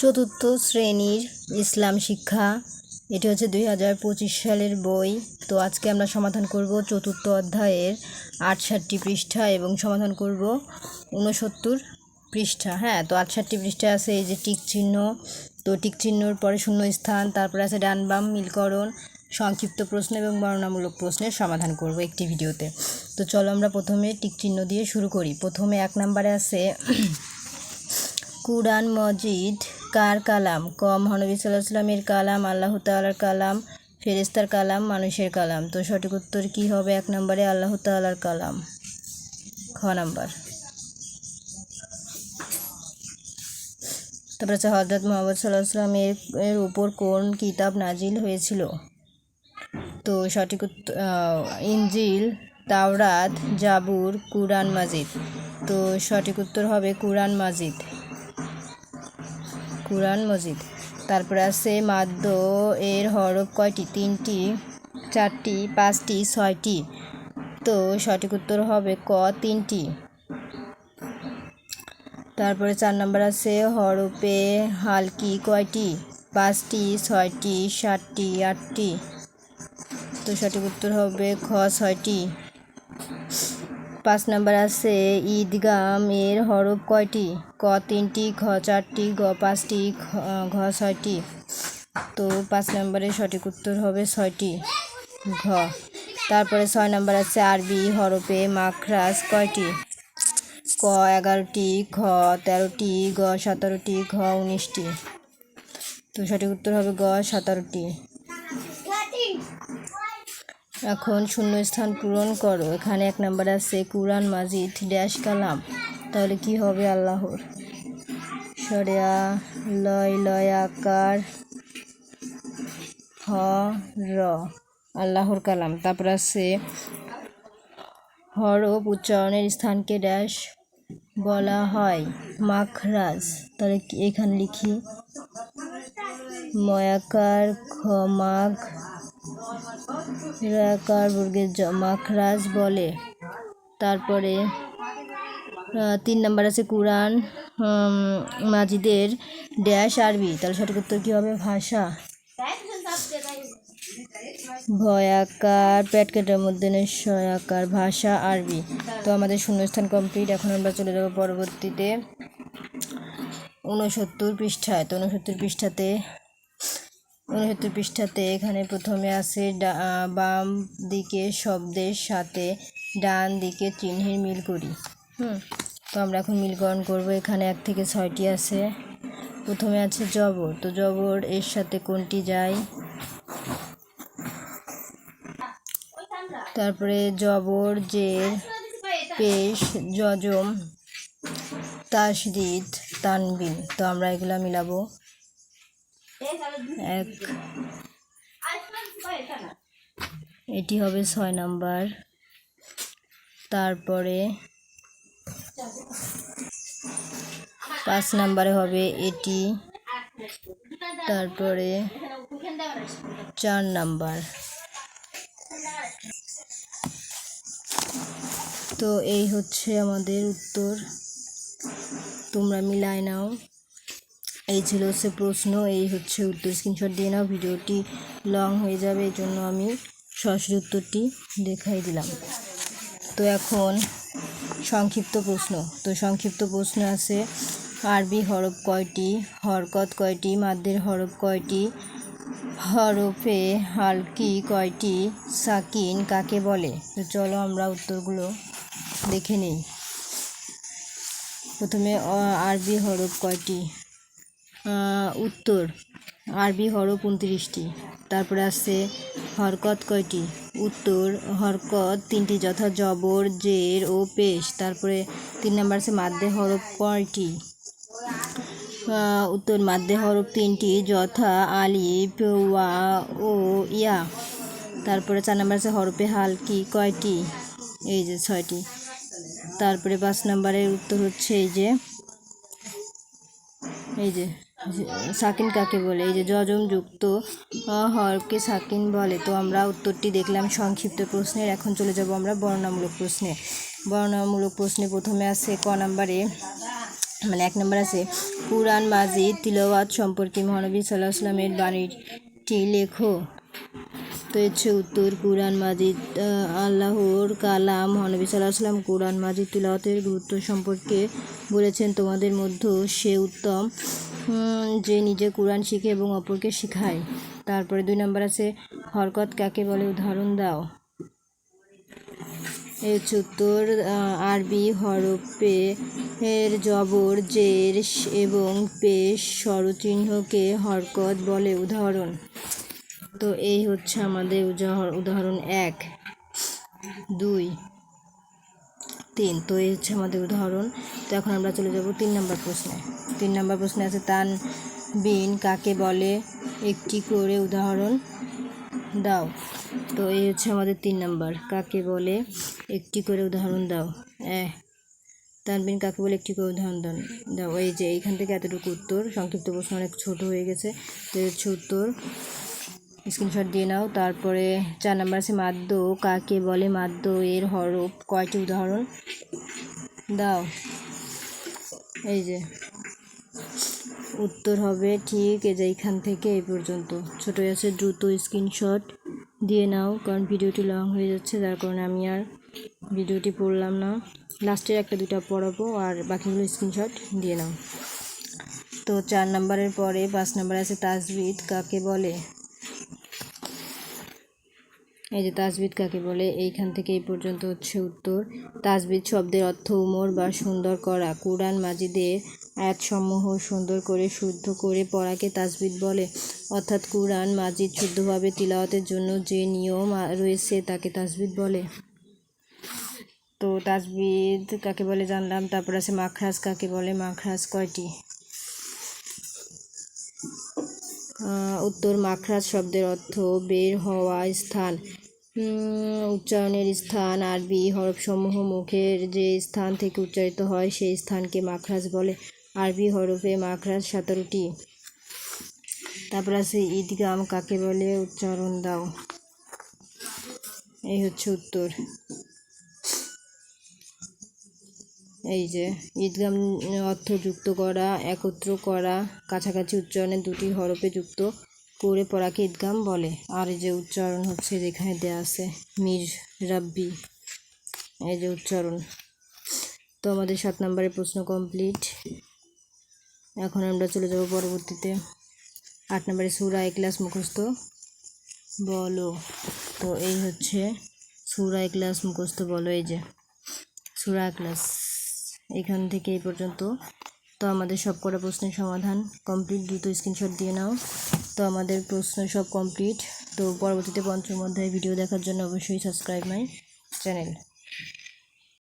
চতুর্থ শ্রেণির ইসলাম শিক্ষা। এটি হচ্ছে দুই হাজার পঁচিশ সালের বই। তো আজকে আমরা সমাধান করব চতুর্থ অধ্যায়ের আটষট্টি পৃষ্ঠা এবং সমাধান করব ঊনসত্তর পৃষ্ঠা। হ্যাঁ তো আটষট্টি পৃষ্ঠা আছে এই যে টিক চিহ্ন। তো টিক চিহ্নর পরে শূন্য স্থান তারপরে আছে ডান বাম, মিলকরণ, সংক্ষিপ্ত প্রশ্ন এবং বর্ণনামূলক প্রশ্নের সমাধান করব একটি ভিডিওতে। তো চলো আমরা প্রথমে টিক চিহ্ন দিয়ে শুরু করি। প্রথমে এক নম্বরে আছে কুরআন মজিদ কার কালাম? ক মহানবী সাল্লাহ সাল্লামের কালাম, আল্লাহ তাআলার কালাম ফেরেস্তার কালাম, মানুষের কালাম। তো সঠিক উত্তর কী হবে এক নম্বরে? আল্লাহ তাআলার কালাম। খ নাম্বার। তারপরে আছে হজরত মোহাম্মদ সাল্লাহ সাল্লামের এর উপর কোন কিতাব নাজিল হয়েছিল? তো সঠিক উত্তর ইঞ্জিল তাওরাত, জাবুর, কুরআন মাজিদ। তো সঠিক উত্তর হবে কুরআন মাজিদ। কুরআন মজিদ। তারপরে আছে মাদ্য এর হরফ কয়টি? তিনটি, চারটি, পাঁচটি, ছয়টি। তো সঠিক উত্তর হবে ক, তিনটি। তারপরে চার নম্বর আছে হরফে হালকি কয়টি? পাঁচটি, ছয়টি, সাতটি, আটটি। তো সঠিক উত্তর হবে খ, ছয়টি। পাঁচ নাম্বার আছে, ঈদগাম এর হরফ কয়টি? ক তিনটি, ঘ চারটি, গ পাঁচটি, ঘ ছয়টি। তো পাঁচ নম্বরের সঠিক উত্তর হবে ছয়টি, ঘ। তারপরে ছয় নম্বর আছে, আরবি হরফে মাখরাজ কয়টি? ক এগারোটি, ঘ তেরোটি, গ সতেরোটি, ঘ উনিশটি। তো সঠিক উত্তর হবে গ সতেরোটি। এখন শূন্য স্থান পূরণ করো। এখানে এক নাম্বার আছে, কুরআন মাজিদ, ড্যাশ কালাম। তাহলে কি হবে আল্লাহর? সরেয়া, লয় লয় আকার, হ, র। আল্লাহর কালাম। তারপর আছে, হরফ উচ্চারণের স্থানকে ড্যাশ বলা হয়। মাখরাজ। তাহলে এখানে লিখি? ময়াকার, খ, মাঘ রাকার বর্গের জ- মাখরাজ বলে। তারপরে তিন নাম্বার আছে কুরআন মাজিদের ড্যাশ আরবি। তাহলে সঠিক উত্তর কী হবে? ভাষা। ভয়াকার প্যাটকেটের মধ্যে নিশ্চয়াকার ভাষা আরবি। তো আমাদের শূন্যস্থান কমপ্লিট এখন আমরা চলে যাব পরবর্তীতে। ঊনসত্তর পৃষ্ঠায়। তো ঊনসত্তর পৃষ্ঠাতে উনসত্তর পৃষ্ঠাতে এখানে প্রথমে আছে বাম দিকে শব্দের সাথে ডান দিকে চিহ্নের মিল করি। হুম, তো আমরা এখন মিলকরণ করব। এখানে এক থেকে ছয়টি আছে। প্রথমে আছে জবর। তো জবর এর সাথে কোনটি যায়? তারপরে জবর জের, পেশ যজম তাসদিদ, তানবিন। তো আমরা এগুলো মিলাবো। এক। এটি হবে ছয় নাম্বার। তারপরে পাঁচ নাম্বারে হবে এটি। তারপরে চার নাম্বার। তো এই হচ্ছে আমাদের উত্তর। তোমরা মিলায় নাও। এই ছিল হচ্ছে প্রশ্ন, এই হচ্ছে উত্তর স্ক্রিনশট দিয়ে নাও, ভিডিওটি লং হয়ে যাবে, এই জন্য আমি সরাসরি উত্তরটি দেখাই দিলাম। তো এখন সংক্ষিপ্ত প্রশ্ন, তো সংক্ষিপ্ত প্রশ্ন আছে, আরবি হরফ কয়টি, হরকত কয়টি, মাদ্দের হরফ কয়টি, হরফে হালকি কয়টি, সাকিন কাকে বলে? তো চলো আমরা উত্তরগুলো দেখে নিই। প্রথমে আরবি হরফ কয়টি? উত্তর। আরবি হরফ উনত্রিশটি। তারপরে আছে হরকত কয়টি? উত্তর, হরকত তিনটি, যথা জবর, জের ও পেশ। তারপরে তিন নম্বর আছে মাদ্দে হরফ কয়টি? উত্তর, মাদ্দে হরফ তিনটি, যথা আলিফ, ওয়া ও ইয়া। তারপরে চার নম্বর আছে হরফে হালকি কয়টি? এই যে ছয়টি। তারপরে পাঁচ নম্বরের উত্তর হচ্ছে এই যে এই যে সাকিন কাকে বলে? এই যে যজম যুক্ত হরকে সাকিন বলে। তো আমরা উত্তরটি দেখলাম সংক্ষিপ্ত প্রশ্নের। এখন চলে যাব আমরা বর্ণামূলক প্রশ্নে। বর্ণামূলক প্রশ্নে প্রথমে আছে ক নাম্বারে মানে এক নম্বর আছে, কুরআন, মাজিদ, তিলওয়াত সম্পর্কে মহানবী সাল্লাহ আসলামের বাণীটি লেখো। তো হচ্ছে উত্তর, কুরআন, মাজিদ আল্লাহর কালাম। মহানবী সাল্লাহ আসলাম কুরআন, মাজিদ, তিলাওয়াতের গুরুত্ব সম্পর্কে বলেছেন। তোমাদের মধ্যে সে উত্তম। যে নিজে কোরআন শিখে এবং অপরকে শেখায়। তারপরে দুই নম্বর আছে হরকত কাকে বলে? উদাহরণ দাও। উত্তর আহ, আরবি হরফে এর জবর জের এবং পেশ স্বরচিহ্নকে হরকত বলে উদাহরণ। তো এই হচ্ছে আমাদের উদাহর- উদাহরণ এক। দুই। তিন। তো এই হচ্ছে আমাদের উদাহরণ। তো এখন আমরা চলে যাব তিন নম্বর প্রশ্নে। তিন নম্বর প্রশ্নে আছে, তান বিন কাকে বলে? একটি করে উদাহরণ দাও। তো এই হচ্ছে আমাদের তিন নাম্বার। কাকে বলে? একটি করে উদাহরণ দাও। এ তানবিন কাকে বলে? একটি করে উদাহরণ দাও। দাও, এই যে এইখান থেকে এতটুকু উত্তর। সংক্ষিপ্ত প্রশ্ন অনেক ছোট হয়ে গেছে। তো হচ্ছে উত্তর। স্ক্রিনশট দিয়ে নাও। তারপরে চার নাম্বার আছে, মাদ্য কাকে বলে? মাদ্য এর হরফ কয়টি উদাহরণ? দাও। এই যে উত্তর হবে ঠিক এই যে এইখান থেকে এই পর্যন্ত। ছোট আছে, দ্রুত স্ক্রিনশট দিয়ে নাও, কারণ ভিডিওটি লং হয়ে যাচ্ছে, যার কারণে আমি আর ভিডিওটি পড়লাম না। লাস্টের একটা দুটা পড়াবো, আর বাকিগুলো স্ক্রিনশট দিয়ে নাও। তো চার নাম্বারের পরে পাঁচ নাম্বার আছে তাজবিদ, কাকে বলে? এই যে তাজবিদ কাকে বলে? এইখান থেকে এই পর্যন্ত হচ্ছে উত্তর। তাজবিদ শব্দের অর্থ উমর বা সুন্দর করা। কোরআন মাজিদে আয়াতসমূহ সুন্দর করে, শুদ্ধ করে পড়াকে তাজবিদ বলে। অর্থাৎ কোরআন মাজিদ শুদ্ধভাবে তিলাওয়াতের জন্য যে নিয়ম রয়েছে তাকে তাজবিদ বলে। তো তাজবিদ কাকে বলে জানলাম? তারপর আছে মাখরাজ কাকে বলে? মাখরাজ কয়টি? উত্তর মাখরাজ শব্দের অর্থ বের হওয়া স্থান। উচ্চারণের স্থান, আরবি হরফসমূহ মুখের যে স্থান থেকে উচ্চারিত হয়, সেই স্থানকে মাখরাজ বলে। আরবি হরফে মাখরাজ সতেরোটি। তারপর আছে ঈদগাম কাকে বলে? উচ্চারণ দাও। এই হচ্ছে উত্তর। এই যে ঈদগাম অর্থ যুক্ত করা, একত্র করা, কাছাকাছি উচ্চারণের দুটি হরফে যুক্ত করে পড়াকে ঈদগাম বলে। আর এই যে উচ্চারণ হচ্ছে যেখানে দেওয়া আছে, মির রাব্বি। এই যে উচ্চারণ। তো আমাদের সাত নম্বরের প্রশ্ন কমপ্লিট এখন আমরা চলে যাব পরবর্তীতে আট নম্বরে সুরা ক্লাস মুখস্থ। বলো, তো এই হচ্ছে সুরা ক্লাস মুখস্থ, বলো এই যে, সুরা ক্লাস এখান থেকে এই পর্যন্ত। তো আমাদের সব কটা প্রশ্নের সমাধান কমপ্লিট দ্রুত স্ক্রিনশট দিয়ে নাও। তো আমাদের প্রশ্ন সব কমপ্লিট তো পরবর্তীতে পঞ্চম অধ্যায় ভিডিও দেখার জন্য অবশ্যই সাবস্ক্রাইব মাই চ্যানেল